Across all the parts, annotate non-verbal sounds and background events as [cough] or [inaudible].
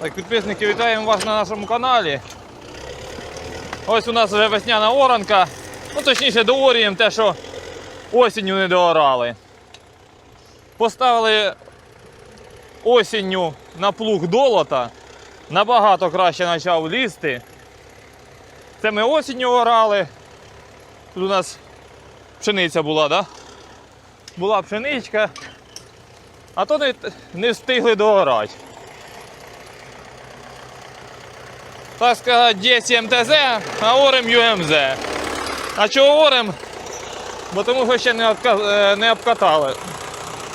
Так, підписники, вітаємо вас на нашому каналі. Ось у нас вже весняна оранка. Ну, точніше, доорюємо те, що осінню не доорали. Поставили осінню на плуг долота. Набагато краще почав лізти. Це ми осінню орали. Тут у нас пшениця була? Да? Була пшеничка. А то не, не встигли доорати. Так сказати, 10 МТЗ, а орем ЮМЗ. А чого орем? Бо тому що ще не, е, не обкатали.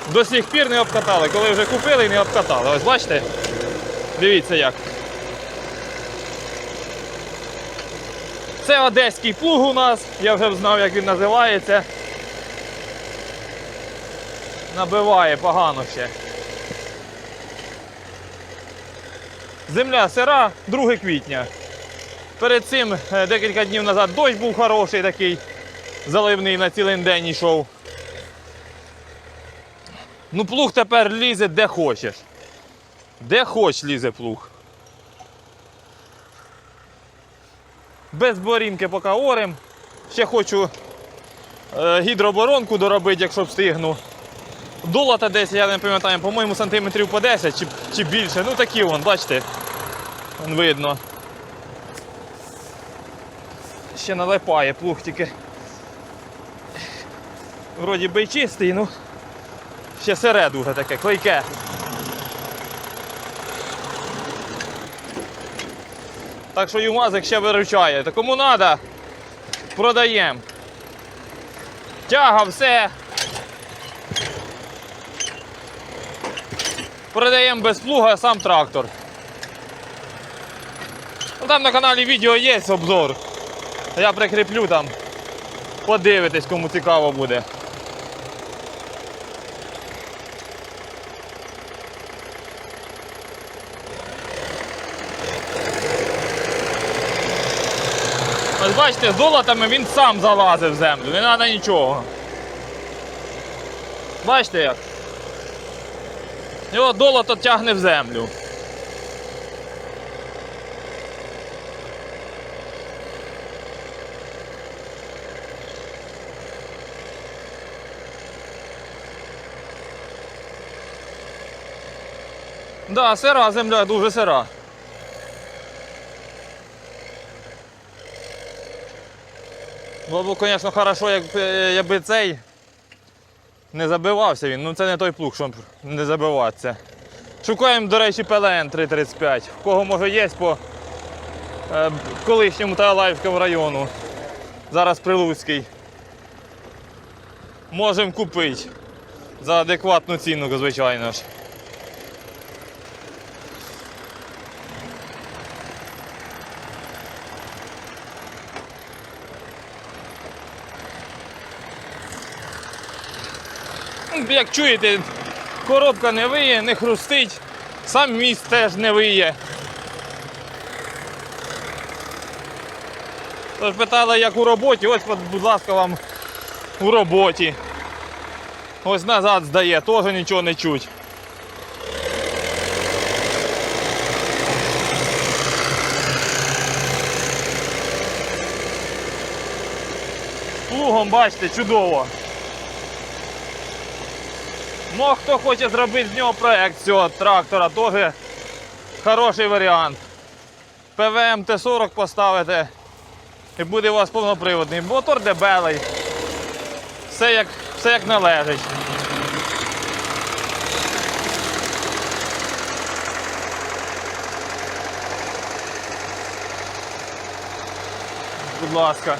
До сих пір не обкатали. Коли вже купили, і не обкатали. Ось бачите? Дивіться як. Це одеський плуг у нас, я вже знав, як він називається. Набиває погано ще. Земля сира, 2 квітня. Перед цим е, декілька днів назад дощ був хороший такий, заливний на цілий день йшов. Ну, плуг тепер лізе де хочеш. Де хоч лізе плуг. Без борінки поки орем. Ще хочу е, гідрооборонку доробити, якщо встигну. Долота десь, я не пам'ятаю, по-моєму, сантиметрів по 10 чи, чи більше. Ну такі вон, бачите. Видно. Ще налипає плуг тільки. Вроді би чистий, ну ще сире дуже таке, клейке. Так що юмазик ще виручає. Та кому треба, продаємо. Тяга, все. Продаємо без плуга сам трактор. Там на каналі відео є обзор. Я прикріплю там. Подивитесь, кому цікаво буде. Ось бачите, з долотами він сам залазив в землю, не треба нічого. Бачите як? Його долото тягне в землю. Да, сира земля дуже сира. Було б, звісно, хорошо, якби, цей не забивався він. Ну це не той плуг, щоб не забиватися. Шукаємо, до речі, ПЛН 335. В кого може є по е, колишньому Тагалаївському району. Зараз Прилуцький. Можемо купити. За адекватну ціну, звичайно ж. Як чуєте, коробка не виє, не хрустить, сам міст теж не виє. Тож питали, як у роботі, ось, будь ласка, вам у роботі. Ось назад здає, теж нічого не чуть. Плугом, бачите, чудово. Ну, а хто хоче зробити з нього проект цього трактора, теж хороший варіант. ПВМ Т-40 поставите і буде у вас повноприводний. Мотор дебелий. Все як, все як належить. Будь ласка.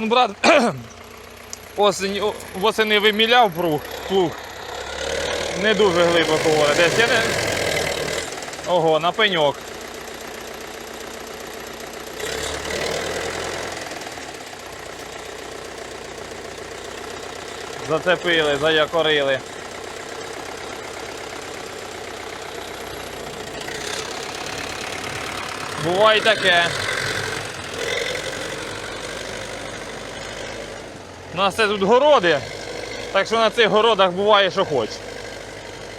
Ну, брат, [clears throat] осень, о- восени виміляв плуг. Не дуже глибоко воно. Десь я не. Ого, на пеньок. Зацепили, заякорили. Буває таке. У нас це тут городи, так що на цих городах буває, що хоч.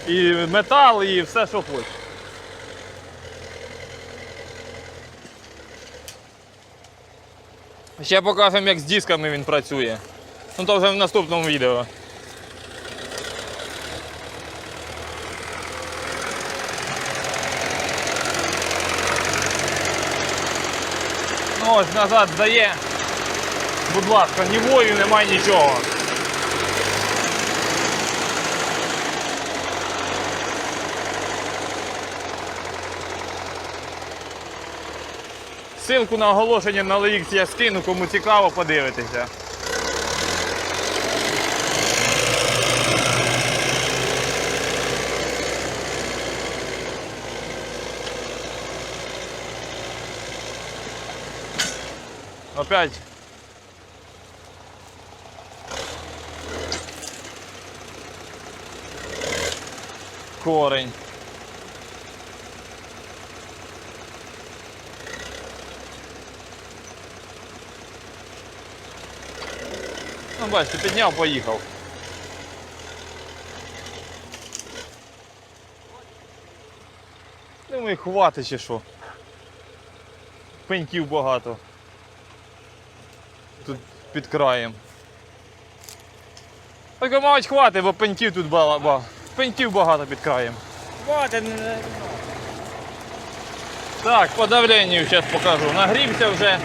І метал, і все, що хоч. Ще покажемо, як з дисками він працює. Ну то вже в наступному відео. Ну ось назад здає. Будь ласка, ні вою, немає нічого. Силку на оголошення на LX я скину, кому цікаво, подивитися. Опять. Корень. Ну, бачите, підняв, поїхав. Думаю, хватить чи що. Пеньків багато. Тут під краєм. Так, мабуть, хватить, бо пеньків тут багато. Пеньків багато під краєм. Хватит, не- Так, по давленню зараз покажу. Нагрівся вже.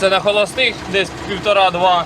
Це на холостих десь півтора-два.